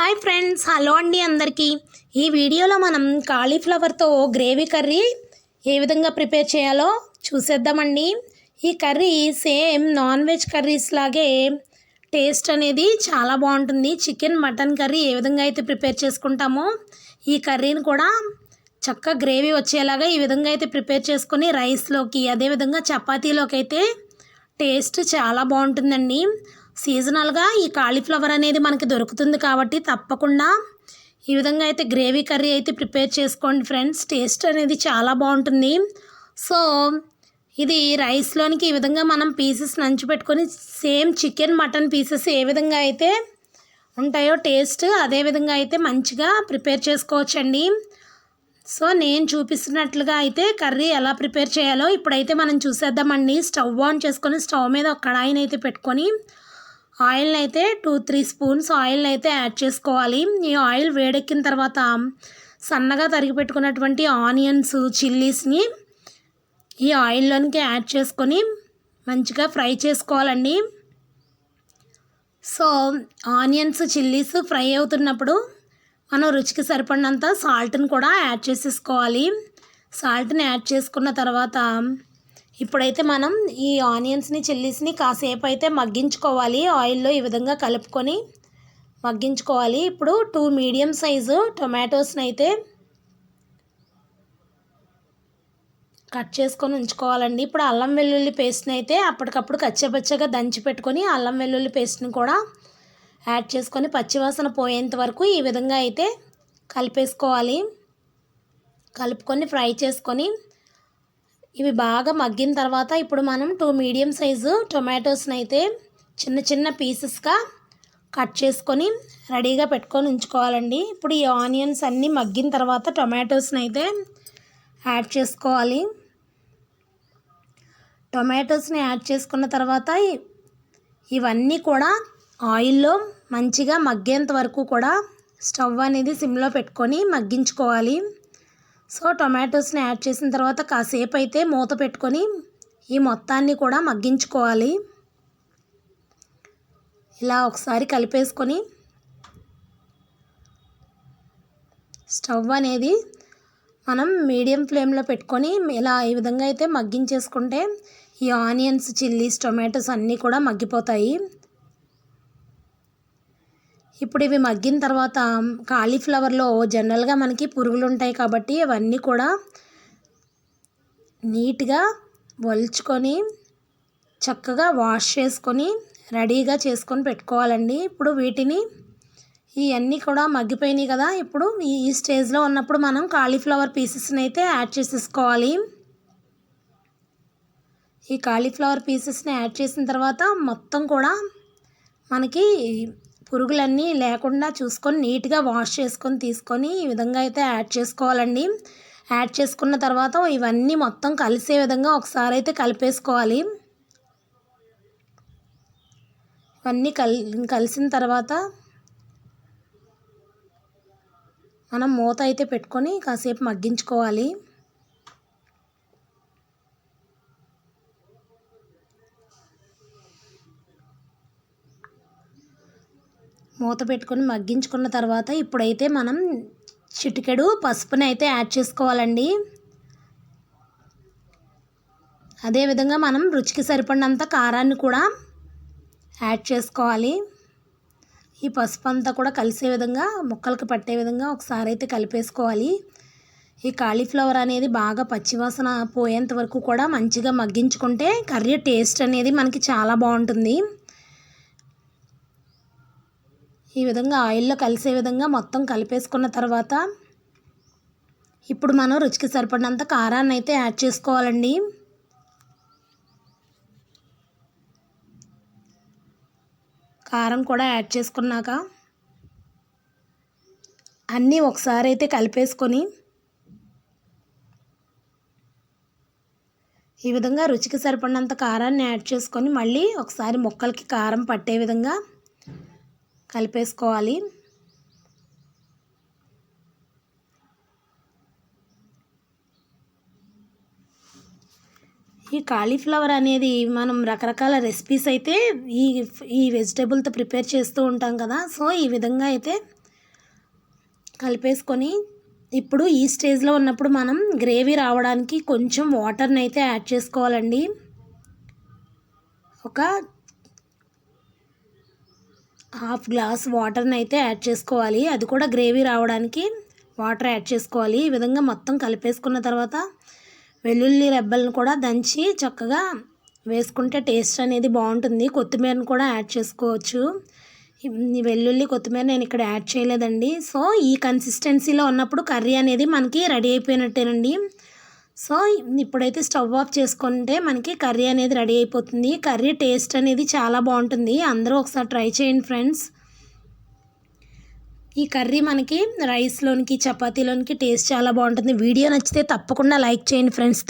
Hi friends hello అండి అందరికీ. ఈ వీడియోలో మనం కాలీఫ్లవర్తో గ్రేవీ కర్రీ ఏ విధంగా ప్రిపేర్ చేయాలో చూసేద్దామండి. ఈ curry same non veg curries లాగే టేస్ట్ అనేది చాలా బాగుంటుంది. చికెన్ మటన్ కర్రీ ఏ విధంగా అయితే ప్రిపేర్ చేసుకుంటామో ఈ కర్రీని కూడా చక్క గ్రేవీ వచ్చేలాగా ఈ విధంగా అయితే ప్రిపేర్ చేసుకొని రైస్లోకి అదేవిధంగా చపాతీలోకి అయితే టేస్ట్ చాలా బాగుంటుందండి. సీజనల్గా ఈ కాలీఫ్లవర్ అనేది మనకి దొరుకుతుంది కాబట్టి తప్పకుండా ఈ విధంగా అయితే గ్రేవీ కర్రీ అయితే ప్రిపేర్ చేసుకోండి ఫ్రెండ్స్. టేస్ట్ అనేది చాలా బాగుంటుంది. సో ఇది రైస్లోనికి ఈ విధంగా మనం పీసెస్ నంచి పెట్టుకొని సేమ్ చికెన్ మటన్ పీసెస్ ఏ విధంగా అయితే ఉంటాయో టేస్ట్ అదే విధంగా అయితే మంచిగా ప్రిపేర్ చేసుకోవచ్చండి. సో నేను చూపిస్తున్నట్లుగా అయితే కర్రీ ఎలా ప్రిపేర్ చేయాలో ఇప్పుడైతే మనం చూసేద్దామండి. స్టవ్ ఆన్ చేసుకొని స్టవ్ మీద ఒక కడాయిని అయితే పెట్టుకొని ఆయిల్ని అయితే టూ త్రీ స్పూన్స్ ఆయిల్ని అయితే యాడ్ చేసుకోవాలి. ఈ ఆయిల్ వేడెక్కిన తర్వాత సన్నగా తరిగి పెట్టుకున్నటువంటి ఆనియన్స్ చిల్లీస్ని ఈ ఆయిల్లోనికి యాడ్ చేసుకొని మంచిగా ఫ్రై చేసుకోవాలండి. సో ఆనియన్స్ చిల్లీస్ ఫ్రై అవుతున్నప్పుడు మనం రుచికి సరిపడినంత సాల్ట్ని కూడా యాడ్ చేసేసుకోవాలి. సాల్ట్ని యాడ్ చేసుకున్న తర్వాత ఇప్పుడైతే మనం ఈ ఆనియన్స్ని చిల్లీస్ని కాసేపు అయితే మగ్గించుకోవాలి. ఆయిల్లో ఈ విధంగా కలుపుకొని మగ్గించుకోవాలి. ఇప్పుడు టూ మీడియం సైజు టొమాటోస్ని అయితే కట్ చేసుకొని ఉంచుకోవాలండి. ఇప్పుడు అల్లం వెల్లుల్లి పేస్ట్ని అయితే అప్పటికప్పుడు కచ్చపచ్చగా దంచి పెట్టుకొని అల్లం వెల్లుల్లి పేస్ట్ని కూడా యాడ్ చేసుకొని పచ్చివాసన పోయేంత వరకు ఈ విధంగా అయితే కలిపేసుకోవాలి. కలుపుకొని ఫ్రై చేసుకొని ఇవి బాగా మగ్గిన తర్వాత ఇప్పుడు మనం టూ మీడియం సైజు టొమాటోస్ని అయితే చిన్న చిన్న పీసెస్గా కట్ చేసుకొని రెడీగా పెట్టుకొని ఉంచుకోవాలండి. ఇప్పుడు ఈ ఆనియన్స్ అన్నీ మగ్గిన తర్వాత టొమాటోస్ని అయితే యాడ్ చేసుకోవాలి. టొమాటోస్ని యాడ్ చేసుకున్న తర్వాత ఇవన్నీ కూడా ఆయిల్లో మంచిగా మగ్గేంత వరకు కూడా స్టవ్ అనేది సిమ్లో పెట్టుకొని మగ్గించుకోవాలి. సో టొమాటోస్ని యాడ్ చేసిన తర్వాత కాసేపు అయితే మూత పెట్టుకొని ఈ మొత్తాన్ని కూడా మగ్గించుకోవాలి. ఇలా ఒకసారి కలిపేసుకొని స్టవ్ అనేది మనం మీడియం ఫ్లేమ్లో పెట్టుకొని ఇలా ఈ విధంగా అయితే మగ్గించేసుకుంటే ఈ ఆనియన్స్ చిల్లీస్ టొమాటోస్ అన్నీ కూడా మగ్గిపోతాయి. ఇప్పుడు ఇవి మగ్గిన తర్వాత కాలీఫ్లవర్లో జనరల్గా మనకి పురుగులు ఉంటాయి కాబట్టి అవన్నీ కూడా నీట్గా వలుచుకొని చక్కగా వాష్ చేసుకొని రెడీగా చేసుకొని పెట్టుకోవాలండి. ఇప్పుడు వీటిని ఇవన్నీ కూడా మగ్గిపోయినాయి కదా. ఇప్పుడు ఈ స్టేజ్లో ఉన్నప్పుడు మనం కాలీఫ్లవర్ పీసెస్ని అయితే యాడ్ చేసేసుకోవాలి. ఈ కాలీఫ్లవర్ పీసెస్ని యాడ్ చేసిన తర్వాత మొత్తం కూడా మనకి పురుగులన్నీ లేకుండా చూసుకొని నీట్గా వాష్ చేసుకొని తీసుకొని ఈ విధంగా అయితే యాడ్ చేసుకోవాలండి. యాడ్ చేసుకున్న తర్వాత ఇవన్నీ మొత్తం కలిసే విధంగా ఒకసారి అయితే కలిపేసుకోవాలి. ఇవన్నీ కల్ కలిసిన తర్వాత మనం మూత అయితే పెట్టుకొని కాసేపు మగ్గించుకోవాలి. మూత పెట్టుకొని మగ్గించుకున్న తర్వాత ఇప్పుడైతే మనం చిటికెడు పసుపుని అయితే యాడ్ చేసుకోవాలండి. అదేవిధంగా మనం రుచికి సరిపడినంత కారాన్ని కూడా యాడ్ చేసుకోవాలి. ఈ పసుపు అంతా కూడా కలిసే విధంగా ముక్కలకు పట్టే విధంగా ఒకసారి అయితే కలిపేసుకోవాలి. ఈ కాలీఫ్లవర్ అనేది బాగా పచ్చివాసన పోయేంత వరకు కూడా మంచిగా మగ్గించుకుంటే కర్రీ టేస్ట్ అనేది మనకి చాలా బాగుంటుంది. ఈ విధంగా ఆయిల్లో కలిసే విధంగా మొత్తం కలిపేసుకున్న తర్వాత ఇప్పుడు మనం రుచికి సరిపడినంత కారాన్ని అయితే యాడ్ చేసుకోవాలండి. కారం కూడా యాడ్ చేసుకున్నాక అన్నీ ఒకసారి అయితే కలిపేసుకొని ఈ విధంగా రుచికి సరిపడినంత కారాన్ని యాడ్ చేసుకొని మళ్ళీ ఒకసారి ముక్కలకి కారం పట్టే విధంగా కలిపేసుకోవాలి. ఈ కాలీఫ్లవర్ అనేది మనం రకరకాల రెసిపీస్ అయితే ఈ ఈ వెజిటేబుల్తో ప్రిపేర్ చేస్తూ ఉంటాం కదా. సో ఈ విధంగా అయితే కలిపేసుకొని ఇప్పుడు ఈ స్టేజ్లో ఉన్నప్పుడు మనం గ్రేవీ రావడానికి కొంచెం వాటర్ని అయితే యాడ్ చేసుకోవాలండి. ఒక హాఫ్ గ్లాస్ వాటర్ని అయితే యాడ్ చేసుకోవాలి. అది కూడా గ్రేవీ రావడానికి వాటర్ యాడ్ చేసుకోవాలి. ఈ విధంగా మొత్తం కలిపేసుకున్న తర్వాత వెల్లుల్లి రెబ్బలను కూడా దంచి చక్కగా వేసుకుంటే టేస్ట్ అనేది బాగుంటుంది. కొత్తిమీరను కూడా యాడ్ చేసుకోవచ్చు. ఈ వెల్లుల్లి కొత్తిమీర నేను ఇక్కడ యాడ్ చేయలేదండి. సో ఈ కన్సిస్టెన్సీలో ఉన్నప్పుడు కర్రీ అనేది మనకి రెడీ అయిపోయినట్టేనండి. సో ఇప్పుడైతే స్టవ్ ఆఫ్ చేసుకుంటే మనకి కర్రీ అనేది రెడీ అయిపోతుంది. కర్రీ టేస్ట్ అనేది చాలా బాగుంటుంది. అందరూ ఒకసారి ట్రై చేయండి ఫ్రెండ్స్. ఈ కర్రీ మనకి రైస్లోనికి చపాతీలోనికి టేస్ట్ చాలా బాగుంటుంది. వీడియో నచ్చితే తప్పకుండా లైక్ చేయండి ఫ్రెండ్స్.